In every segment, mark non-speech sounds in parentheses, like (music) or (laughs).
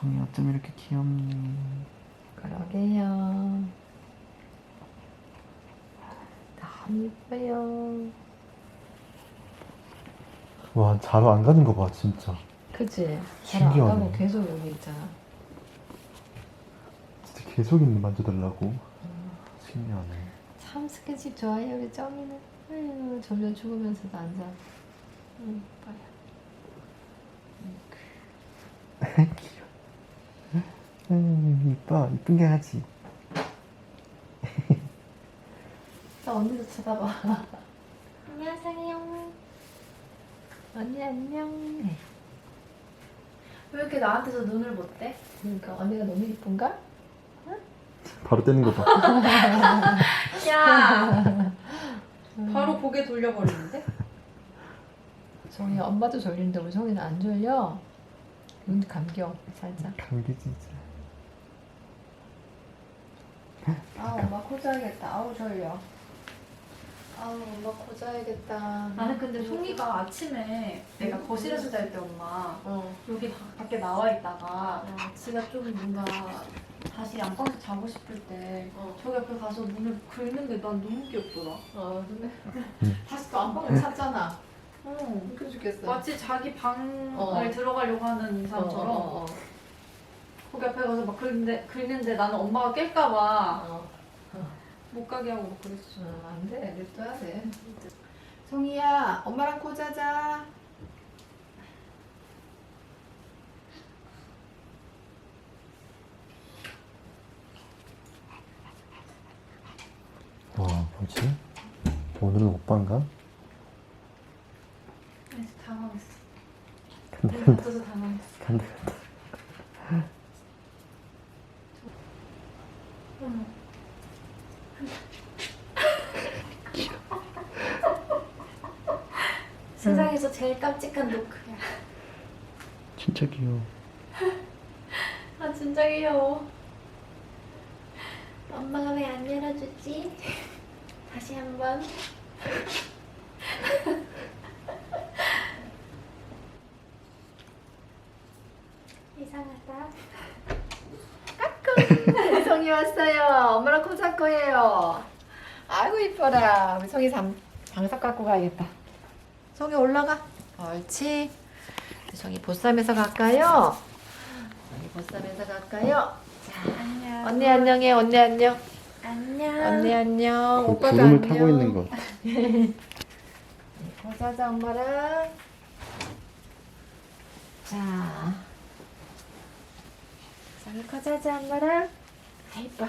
성이 어쩜 이렇게 귀엽니? 그러게요. 너무 예뻐요. 와 자로 안 가는 거 봐 진짜. 그치? 잘안 신기하네. 가고 계속 여기 있잖아. 진짜 계속 있는 만져달라고. 신기하네. 참 스킨십 좋아해요, 우리 쩡이는. 아유, 점점 죽으면서도 안 자. 응, 빨리. (laughs) 음 이뻐 이쁜 게 하지. (laughs) 나 언니도 쳐다봐. (laughs) 안녕하세요. 언니 안녕. 네. 왜 이렇게 나한테서 눈을 못 떼? 그러니까 언니가 너무 이쁜가? 바로 떼는 거 봐. (laughs) 야! 바로 고개 돌려버리는데? 정이 엄마도 졸리는데 우리 정이는 안 졸려. 눈 감겨 살짝. 감기 진짜. 아 엄마 코 자야겠다. 아우 졸려. 아우 엄마 코 자야겠다. 나는 근데 송이가 아침에 내가 거실에서 잘 때 엄마 어. 여기 바- 밖에 나와 있다가 어. 지가 좀 뭔가 다시 안방에서 자고 싶을 때 어. 저기 앞에 가서 문을 긁는 게 난 너무 귀엽더라. 어 근데 음. 다시 또 안방을 찾잖아. 응. 웃겨 죽겠어. 마치 자기 방을 어. 들어가려고 하는 사람처럼 어, 어, 어. 거기 앞에 가서 막 긁는데, 긁는데 나는 엄마가 깰까봐 어. 못 가게 하고 막 그랬어. 어, 안 돼. 냅둬야 돼. 송이야, 엄마랑 코 자자. 와 뭐지? 오늘은 오빠인가? 그래서 당황했어. 간다 눈 간다 감고서 당황했어. 간다 간다. 응. (laughs) 세상에서 제일 깜찍한 노크야. 진짜 귀여워. (laughs) 아 진짜 귀여워. 엄마가 왜 안 열어주지? 다시 한번. (laughs) 이상하다. 성이 왔어요. 엄마랑 코 잡고 해요. 아이고 이뻐라. 우리 성이 잠, 방석 갖고 가야겠다. 성이 올라가. 옳지. 성이 보쌈에서 갈까요? 언니 보쌈에서 갈까요? 안녕. 언니 안녕해. 언니 안녕. 안녕. 언니 안녕. 그 구름을 안녕. 타고 있는 것. (laughs) 코 자자 엄마랑. 자. 성이 코 자자 엄마랑. 아 이뻐.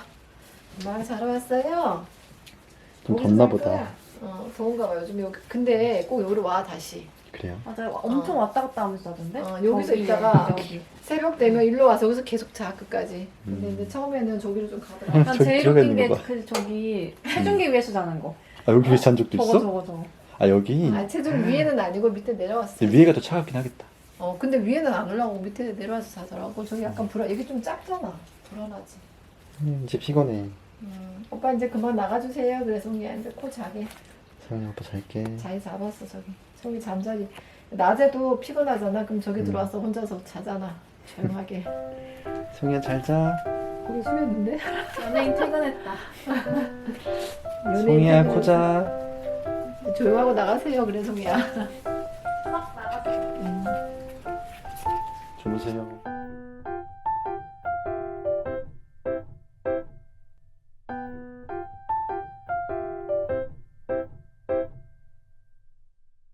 엄마랑 자러 왔어요. 좀 덥나 잘 보다. 어, 더운가 봐. 요즘 여기. 근데 꼭 여기로 와 다시. 그래요? 맞아 요. 엄청 어. 왔다 갔다 하면서 자던데? 어, 여기서 있다가 (laughs) 여기. 새벽 되면 일로 와서 여기서 계속 자 끝까지. 근데 음. 이제 처음에는 저기로 좀 가더라. 난 저기 제일 들어가 웃긴 있는 게 거 봐. 그 저기 해중기 위에서 자는 거. 아 여기 위에 잔 적도 저거 있어? 저거 저거. 아 여기? 아 체중 위에는 아니고 밑에 내려왔어. 위에가 더 차갑긴 하겠다. 어 근데 위에는 안 올라오고 밑에 내려와서 자더라고. 저기 약간 불안. 여기 좀 작잖아. 불안하지. 음, 이제 피곤해. 음, 오빠 이제 그만 나가주세요. 그래서 이제 코 자게. 서영이 오빠 잘게. 자리 잡았어 저기. 저기 잠자리. 낮에도 피곤하잖아. 그럼 저기 음. 들어와서 혼자서 자잖아. 조용하게. (laughs) 성이야 잘 자. 거기 숨었는데? 연예인 퇴근했다. 연예인 성이야 때문에. 코 자. 조용하고 나가세요. 그래 송이야. 막. 음. 주무세요.